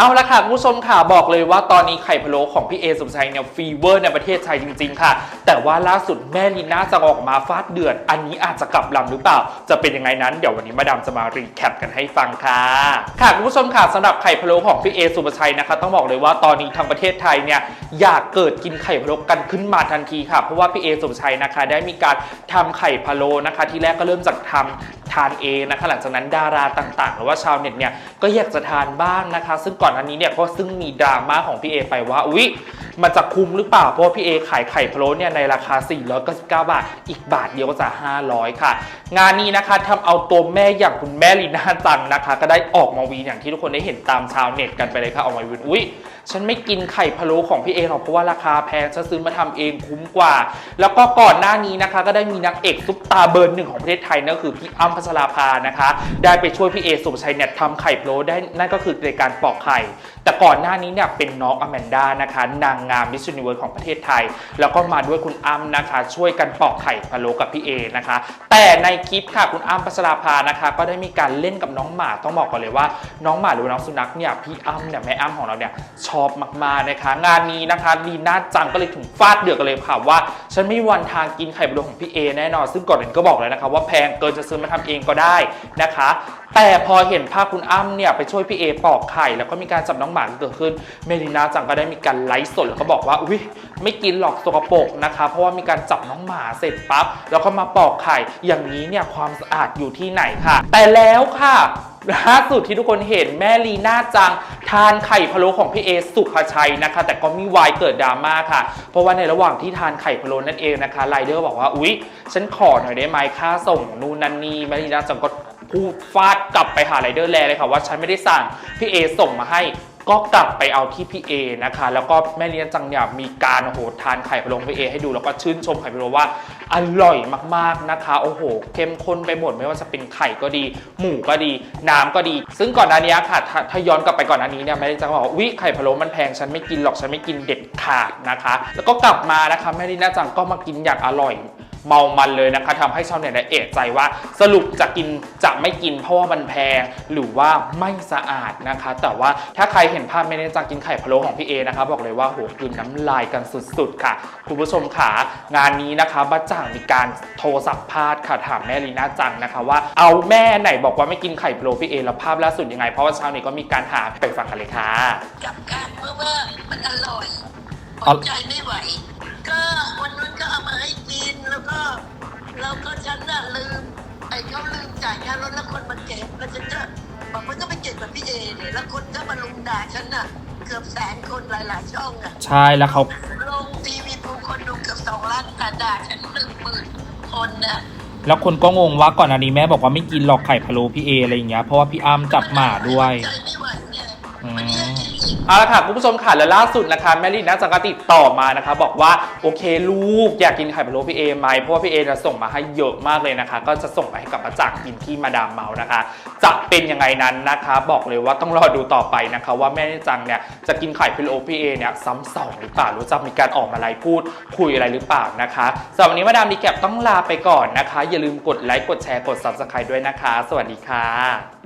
เอาละค่ะคุณผู้ชมค่ะบอกเลยว่าตอนนี้ไข่พะโล้ของพี่เอสุภชัยเนี่ยฟีเวอร์ในประเทศไทยจริง ๆ ค่ะ แต่ว่าล่าสุดแม่ลีน่าจะออกมาฟาดเดือด อันนี้อาจจะกลับลำหรือเปล่า จะเป็นยังไงนั้นเดี๋ยววันนี้มาดามจะมารีแคปกันให้ฟังค่ะค่ะคุณผู้ชมค่ะสำหรับไข่พะโล้ของพี่เอสุภชัยนะคะ ต้องบอกเลยว่าตอนนี้ทางประเทศไทยเนี่ยอยากเกิดกินไข่พะโล้กันขึ้นมาทันทีค่ะเพราะว่าพี่เอสุภชัยนะคะ ได้มีการทำไข่พะโล้นะคะ ที่แรกก็เริ่มจากทำ ทานเองนะคะหลังจากนั้นดาราต่างๆ หรือว่าชาวเน็ตเนี่ยก็อยากจะทานบ้างนะคะ ซึ่งก่อนอันนี้เนี่ยก็ซึ่งมีดราม่าของพี่เอไปว่าอุ๊ย มันจะคุ้มหรือเปล่า เพราะพี่เอขายไข่พะโล้เนี่ยในราคา 499 บาท อีกบาทเดียวก็จะ 500 ค่ะ งานนี้นะคะทำเอาตัวแม่อย่างคุณแม่ลีน่าจังนะคะ ก็ได้ออกมาวีนอย่างที่ทุกคนได้เห็นตามชาวเน็ตกันไปเลยค่ะออกมาวีนอุ๊ยฉันไม่กินไข่พะโล้ของพี่เอหรอกเพราะว่าราคาแพงฉันซื้อมาทำเองคุ้มกว่า แล้วก็ก่อนหน้านี้นะคะ ก็ได้มีนางเอกซุปตาเบอร์หนึ่งของประเทศไทยนั่นคือพี่อ้ำพัชราภานะคะ ได้ไปช่วยพี่เอสุภชัยเนี่ยทำไข่พะโล้ได้นั่นก็คือในการปอกไข่ แต่ก่อนหน้านี้เนี่ยเป็นน้องอแมนด้านะคะนางงามมิสซูนิเวิร์สของประเทศไทย แล้วก็มาด้วยคุณอ้ำนะคะ ช่วยกันปอกไข่พะโล้กับพี่เอนะคะ แต่ในคลิปค่ะคุณอ้ำปัสราภานะคะ ก็ได้มีการเล่นกับน้องหมาต้องบอกก่อนเลยว่า น้องหมาหรือน้องสุนัขเนี่ยพี่อ้ำเนี่ยแม่อ้ำของเราเนี่ยชอบมากๆนะคะ งานนี้นะคะลีน่าจังก็เลยถึงฟาดเดือดกันเลยค่ะว่าฉันไม่มีวันทางกินไข่พะโล้ของพี่เอแน่นอน ซึ่งก่อนอื่นก็บอกเลยนะคะว่าแพงเกินจะซื้อมาทำเองก็ได้นะคะ แต่พอเห็นภาพคุณอ้ำเนี่ยไปช่วยพี่เอปอกไข่แล้วก็มีการจับน้องหมาเกิดขึ้น เมลินาจังก็ได้มีการไลฟ์สดแล้วก็บอกว่าอุ้ยไม่กินหรอกสกปรกนะคะ เพราะว่ามีการจับน้องหมาเสร็จปั๊บแล้วก็มาปอกไข่อย่างนี้เนี่ยความสะอาดอยู่ที่ไหนค่ะ แต่แล้วค่ะล่าสุดที่ทุกคนเห็นแม่ลีน่าจัง ทานไข่พะโล้ของพี่เอสุภชัยนะคะ แต่ก็มีวายเกิดดราม่าค่ะ เพราะว่าในระหว่างที่ทานไข่พะโล้นั่นเองนะคะไรเดอร์บอกว่าอุ๊ย ฉันขอหน่อยได้ไหมค่าส่งนู่นนั่นนี่ม่ลีน่าจังก็พูดฟาดกลับไปหาไรเดอร์แลเลยค่ะว่าฉันไม่ได้สั่งพี่เอส่งมาให้ ก็กลับไปเอาที่พี่เอนะคะ แล้วก็แม่เลี้ยงจังเนี่ยมีการโอ้โหทานไข่พะโล้พี่เอให้ดูแล้วก็ชื่นชมไข่พะโล้ว่าอร่อยมากๆนะคะ โอ้โหเข้มข้นไปหมดไม่ว่าจะเป็นไข่ก็ดี หมูก็ดี น้ำก็ดี ซึ่งก่อนหน้านี้ค่ะถถ้าย้อนกลับไปก่อนหน้านี้เนี่ยแม่เลี้ยงจังบอกว่าวิไข่พะโล้มันแพงฉันไม่กินหรอกฉันไม่กินเด็ดขาดนะคะ แล้วก็กลับมานะคะแม่เลี้ยงจังก็มากินอย่างอร่อย เมามันเลยนะคะทำให้ชาวเน็ตได้เอะใจว่า สรุปจะกินจะไม่กินเพราะว่ามันแพงหรือว่าไม่สะอาดนะคะ แต่ว่าถ้าใครเห็นภาพเมนูจังกินไข่พะโล้ของพี่เอนะคะ บอกเลยว่าโหกลืนน้ำลายกันสุดๆค่ะ คุณผู้ชมค่ะ งานนี้นะคะบ้าจ่างมีการโทรสัมภาษณ์ค่ะถามแม่ลีน่าจังนะคะว่าเอาแม่ไหนบอกว่าไม่กินไข่พะโล้พี่เอแล้วภาพล่าสุดยังไงเพราะว่าชาวเน็ตก็มีการถามไปฟังกันเลยค่ะกับการเพราะว่ามันอร่อยอ๋ออดใจไม่ไหว ก็ไปเก็บกับพี่เอเนี่ยแล้วคนก็มาลุมด่าฉันน่ะ เกือบแสนคนหลายๆช่องอะ ใช่แล้วเขาลงทีวีภูคนดูเกือบสองล้านแต่ด่าฉันหนึ่งหมื่นคนน่ะแล้วคนก็งงว่าก่อนอันนี้แม่บอกว่าไม่กินหรอกไข่พะโล้พี่เออะไรอย่างเงี้ยเพราะว่าพี่อ้ำจับหมาด้วย ใจไม่ไหว เอาละค่ะคุณผู้ชมค่ะและล่าสุดนะคะแม่ลีน่าจังกติดต่อมานะคะ บอกว่าโอเคลูกอยากกินไข่พะโล้พี่เอไหมเพราะว่าพี่เอจะส่งมาให้เยอะมากเลยนะคะ ก็จะส่งไปให้กับประจักษ์กินที่มาดามเมานะคะ จะเป็นยังไงนั้นนะคะ บอกเลยว่าต้องรอดูต่อไปนะคะ ว่าแมรี่จังเนี่ยจะกินไข่พะโล้พี่เอเนี่ยซ้ำสองหรือเปล่าหรือจะมีการออกมาไลฟ์พูดคุยอะไรหรือเปล่านะคะสำหรับวันนี้มาดามดีแคปต้องลาไปก่อนนะคะ อย่าลืมกดไลค์กดแชร์กด subscribe ด้วยนะคะ สวัสดีค่ะ